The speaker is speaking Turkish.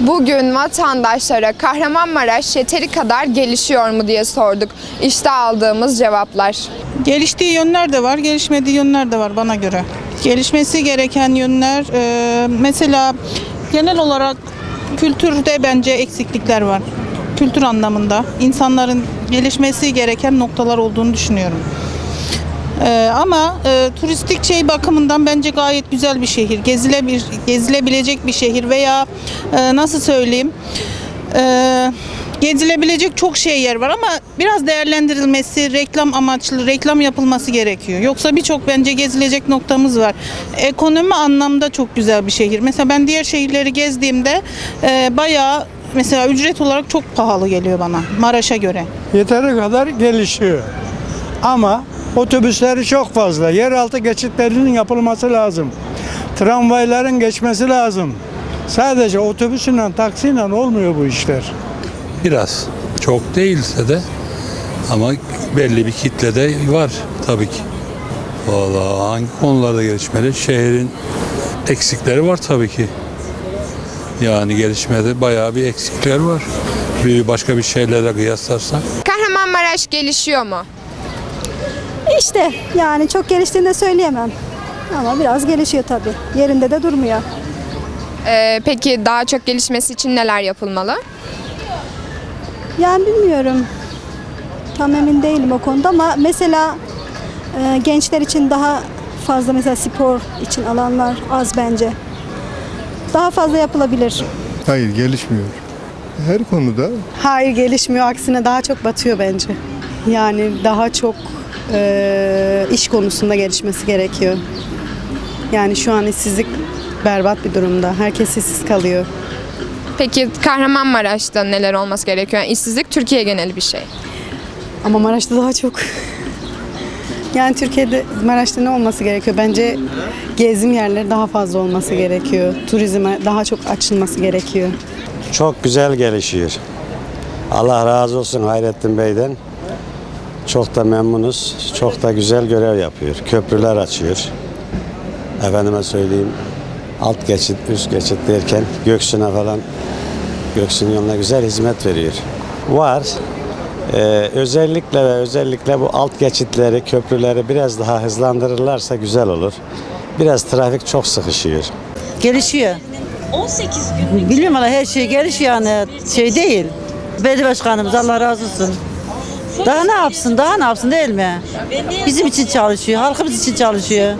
Bugün vatandaşlara Kahramanmaraş yeteri kadar gelişiyor mu diye sorduk. İşte aldığımız cevaplar. Geliştiği yönler de var, gelişmediği yönler de var bana göre. Gelişmesi gereken yönler e, mesela genel olarak kültürde bence eksiklikler var. Kültür anlamında insanların gelişmesi gereken noktalar olduğunu düşünüyorum. E, ama e, turistik şey bakımından bence gayet güzel bir şehir. Gezilebilir, gezilebilecek bir şehir veya e, nasıl söyleyeyim? E, gezilebilecek çok şey yer var ama biraz değerlendirilmesi, reklam amaçlı, reklam yapılması gerekiyor. Yoksa birçok bence gezilecek noktamız var. Ekonomi anlamda çok güzel bir şehir. Mesela ben diğer şehirleri gezdiğimde e, bayağı mesela ücret olarak çok pahalı geliyor bana Maraş'a göre. yeteri kadar gelişiyor. Ama otobüsleri çok fazla. Yeraltı geçitlerinin yapılması lazım. Tramvayların geçmesi lazım. Sadece otobüsüyle, taksiyle olmuyor bu işler. Biraz. Çok değilse de ama belli bir kitlede var tabii ki. Vallahi hangi konularda gelişmeli? Şehrin eksikleri var tabii ki. Yani gelişmede bayağı bir eksikler var. Bir başka bir şeylerle kıyaslarsak. Kahramanmaraş gelişiyor mu? İşte yani çok geliştiğini de söyleyemem. Ama biraz gelişiyor tabii. Yerinde de durmuyor. Ee, peki daha çok gelişmesi için neler yapılmalı? Yani bilmiyorum. Tam emin değilim o konuda ama mesela e, gençler için daha fazla mesela spor için alanlar az bence. Daha fazla yapılabilir. Hayır gelişmiyor. Her konuda Hayır gelişmiyor aksine daha çok batıyor bence. Yani daha çok eee, iş konusunda gelişmesi gerekiyor. Yani şu an işsizlik berbat bir durumda. Herkes işsiz kalıyor. Peki Kahramanmaraş'ta neler olması gerekiyor? Yani işsizlik Türkiye geneli bir şey. Ama Maraş'ta daha çok. Yani Türkiye'de Maraş'ta ne olması gerekiyor? Bence gezim yerleri daha fazla olması gerekiyor. Turizme daha çok açılması gerekiyor. Çok güzel gelişiyor. Allah razı olsun Hayrettin Bey'den. Çok da memnunuz. Çok da güzel görev yapıyor. Köprüler açıyor. Efendime söyleyeyim alt geçit, üst geçit derken Göksu'na falan Göksu'nun yoluna güzel hizmet veriyor. Var. Ee, özellikle ve özellikle bu alt geçitleri, köprüleri biraz daha hızlandırırlarsa güzel olur. Biraz trafik çok sıkışıyor. Gelişiyor. Biliyorum valla her şey gelişiyor yani şey değil. Belediye başkanımız Allah razı olsun. Daha ne yapsın, daha ne yapsın değil mi? Bizim için çalışıyor, halkımız için çalışıyor.